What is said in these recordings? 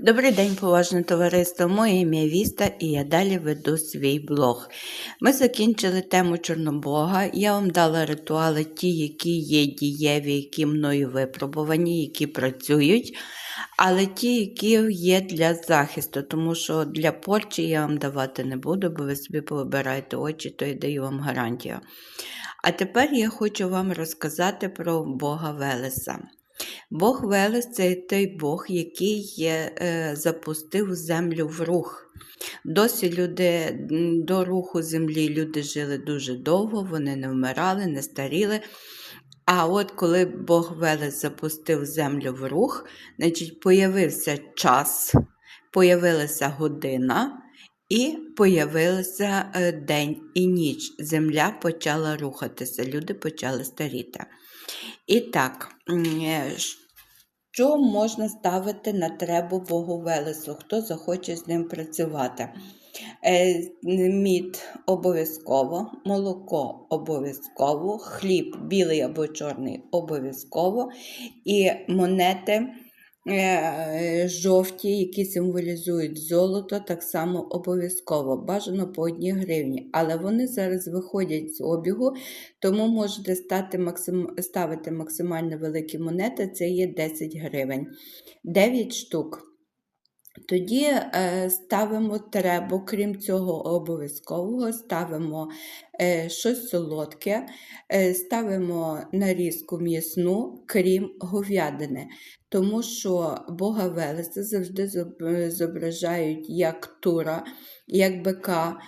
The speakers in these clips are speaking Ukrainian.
Добрий день, поважне товариство. Моє ім'я Віста і я далі веду свій блог. Ми закінчили тему Чорнобога. Я вам дала ритуали, ті, які є дієві, які мною випробувані, які працюють, але ті, які є для захисту, тому що для порчі я вам давати не буду, бо ви собі повибираєте очі, то я даю вам гарантію. А тепер я хочу вам розказати про Бога Велеса. Бог Велес це той Бог, який е, запустив землю в рух. Досі люди до руху землі люди жили дуже довго, вони не вмирали, не старіли. А от коли Бог Велес запустив землю в рух, значить, появився час, появилася година і появилися е, день і ніч. Земля почала рухатися, люди почали старіти. І так, е, що можна ставити на требу Богу Велесу, хто захоче з ним працювати? Е, Мід обов'язково, молоко обов'язково, хліб білий або чорний обов'язково, і монети жовті, які символізують золото, так само обов'язково. Бажано по одній гривні. Але вони зараз виходять з обігу, тому можете стати максим... ставити максимально великі монети, це є 10 гривень. 9 штук. Тоді е, ставимо требу, крім цього обов'язкового, ставимо е, щось солодке, е, ставимо нарізку м'ясну, крім говядини. Тому що Бога Велеса завжди зображають як тура, як бика.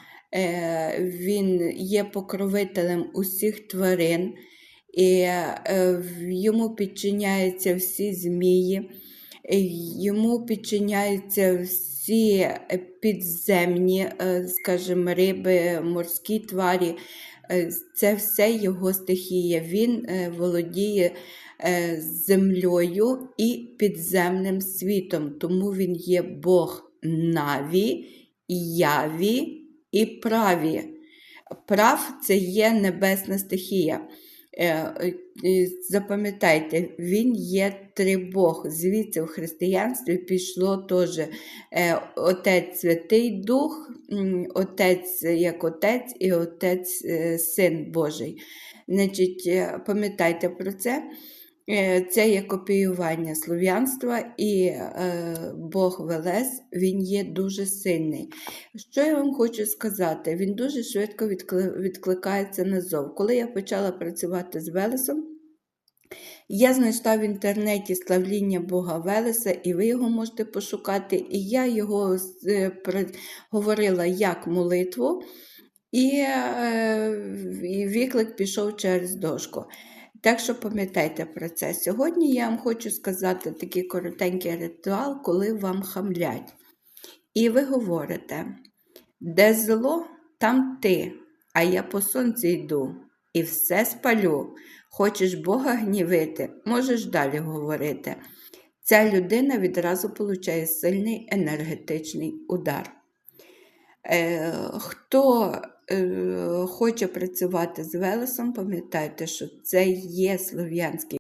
Він є покровителем усіх тварин, і йому підчиняються всі змії. Йому підчиняються всі е, підземні, е, скажімо, риби, морські тварі. Е, Це все його стихія. Він е, володіє е, землею і підземним світом, тому він є Бог Наві, Яві і праві. Прав це є небесна стихія. Е, е, Запам'ятайте, він є трибог. Звідси в християнстві пішло теж е, Отець Святий Дух, Отець як Отець і Отець Син Божий. Значить, пам'ятайте про це. Е, Це є копіювання слов'янства, і е, Бог Велес він є дуже сильний. Що я вам хочу сказати? Він дуже швидко відкли- відкликається на зов. Коли я почала працювати з Велесом, я знайшла в інтернеті славління Бога Велеса, і ви його можете пошукати. І я його е, говорила як молитву, і, і відклик пішов через дошку. Так що пам'ятайте про це. Сьогодні я вам хочу сказати такий коротенький ритуал, коли вам хамлять. І ви говорите, де зло, там ти, а я по сонці йду і все спалю. Хочеш Бога гнівити, можеш далі говорити. Ця людина відразу получає сильний енергетичний удар. Е, хто хоче працювати з Велесом, пам'ятайте, що це є слов'янський